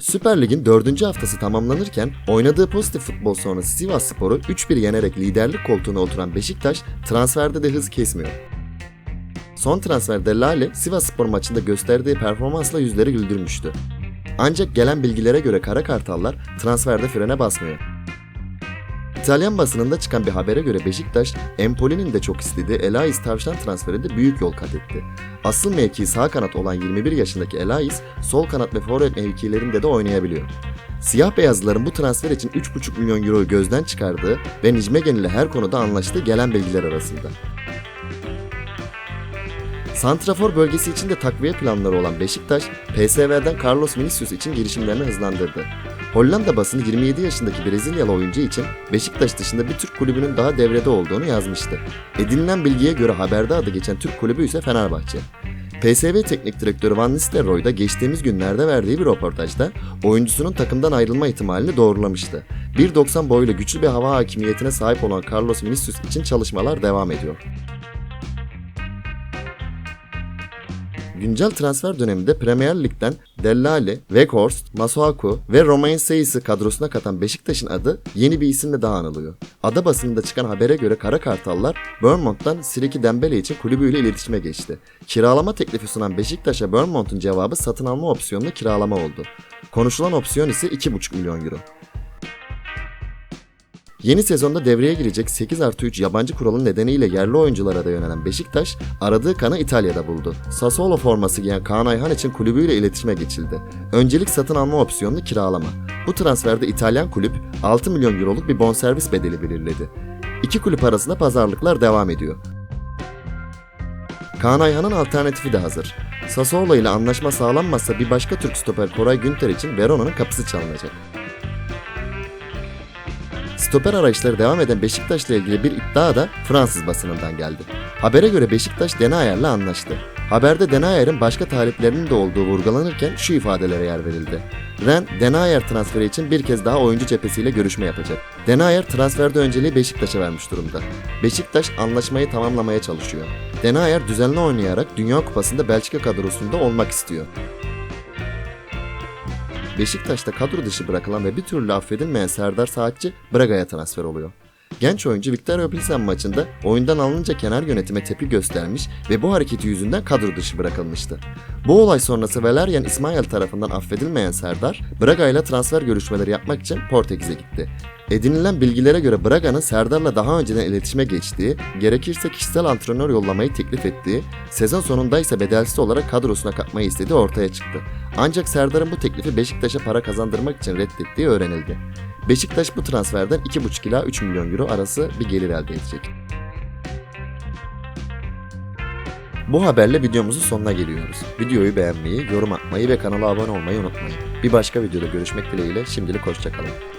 Süper Lig'in 4. haftası tamamlanırken oynadığı pozitif futbol sonrası Sivas Spor'u 3-1 yenerek liderlik koltuğuna oturan Beşiktaş transferde de hız kesmiyor. Son transferde Lale Sivas Spor maçında gösterdiği performansla yüzleri güldürmüştü. Ancak gelen bilgilere göre Kara Kartallar transferde frene basmıyor. İtalyan basınında çıkan bir habere göre Beşiktaş, Empoli'nin de çok istediği Elais Tavşan transferinde büyük yol kat etti. Asıl mevkii sağ kanat olan 21 yaşındaki Elais, sol kanat ve forvet mevkilerinde de oynayabiliyor. Siyah beyazlıların bu transfer için 3,5 milyon euroyu gözden çıkardığı ve Nijmegen ile her konuda anlaştığı gelen bilgiler arasında. Santrafor bölgesi için de takviye planları olan Beşiktaş, PSV'den Carlos Vinicius için girişimlerini hızlandırdı. Hollanda basını 27 yaşındaki Brezilyalı oyuncu için Beşiktaş dışında bir Türk kulübünün daha devrede olduğunu yazmıştı. Edinilen bilgiye göre haberde adı geçen Türk kulübü ise Fenerbahçe. PSV Teknik Direktörü Van Nistelrooy da geçtiğimiz günlerde verdiği bir röportajda oyuncusunun takımdan ayrılma ihtimalini doğrulamıştı. 1.90 boyuyla güçlü bir hava hakimiyetine sahip olan Carlos Vinicius için çalışmalar devam ediyor. Güncel transfer döneminde Premier Lig'den Dellali, Weghorst, Masuaku ve Romain Seyis'i kadrosuna katan Beşiktaş'ın adı yeni bir isimle daha anılıyor. Ada basınında çıkan habere göre Kara Kartallar Bournemouth'tan Siriki Dembele için kulübüyle iletişime geçti. Kiralama teklifi sunan Beşiktaş'a Bournemouth'un cevabı satın alma opsiyonlu kiralama oldu. Konuşulan opsiyon ise 2,5 milyon euro. Yeni sezonda devreye girecek 8 artı 3 yabancı kuralı nedeniyle yerli oyunculara da yönelen Beşiktaş, aradığı kanı İtalya'da buldu. Sassuolo forması giyen Kaan Ayhan için kulübüyle iletişime geçildi. Öncelik satın alma opsiyonlu kiralama. Bu transferde İtalyan kulüp 6 milyon euroluk bir bonservis bedeli belirledi. İki kulüp arasında pazarlıklar devam ediyor. Kaan Ayhan'ın alternatifi de hazır. Sassuolo ile anlaşma sağlanmazsa bir başka Türk stoper Koray Günter için Verona'nın kapısı çalınacak. Stoper arayışları devam eden Beşiktaş'la ilgili bir iddia da Fransız basınından geldi. Habere göre Beşiktaş Denayer'le anlaştı. Haberde Denayer'in başka taliplerinin de olduğu vurgulanırken şu ifadelere yer verildi. Ren, Denayer transferi için bir kez daha oyuncu cephesiyle görüşme yapacak. Denayer transferde önceliği Beşiktaş'a vermiş durumda. Beşiktaş anlaşmayı tamamlamaya çalışıyor. Denayer düzenli oynayarak Dünya Kupası'nda Belçika kadrosunda olmak istiyor. Beşiktaş'ta kadro dışı bırakılan ve bir türlü affedilmeyen Serdar Saatçi Braga'ya transfer oluyor. Genç oyuncu Victoria Pilsen maçında oyundan alınınca kenar yönetime tepki göstermiş ve bu hareketi yüzünden kadro dışı bırakılmıştı. Bu olay sonrası Valerian İsmail tarafından affedilmeyen Serdar, Braga ile transfer görüşmeleri yapmak için Portekiz'e gitti. Edinilen bilgilere göre Braga'nın Serdar'la daha önceden iletişime geçtiği, gerekirse kişisel antrenör yollamayı teklif ettiği, sezon sonunda ise bedelsiz olarak kadrosuna katmayı istediği ortaya çıktı. Ancak Serdar'ın bu teklifi Beşiktaş'a para kazandırmak için reddettiği öğrenildi. Beşiktaş bu transferden 2,5 ila 3 milyon euro arası bir gelir elde edecek. Bu haberle videomuzun sonuna geliyoruz. Videoyu beğenmeyi, yorum atmayı ve kanala abone olmayı unutmayın. Bir başka videoda görüşmek dileğiyle şimdilik hoşçakalın.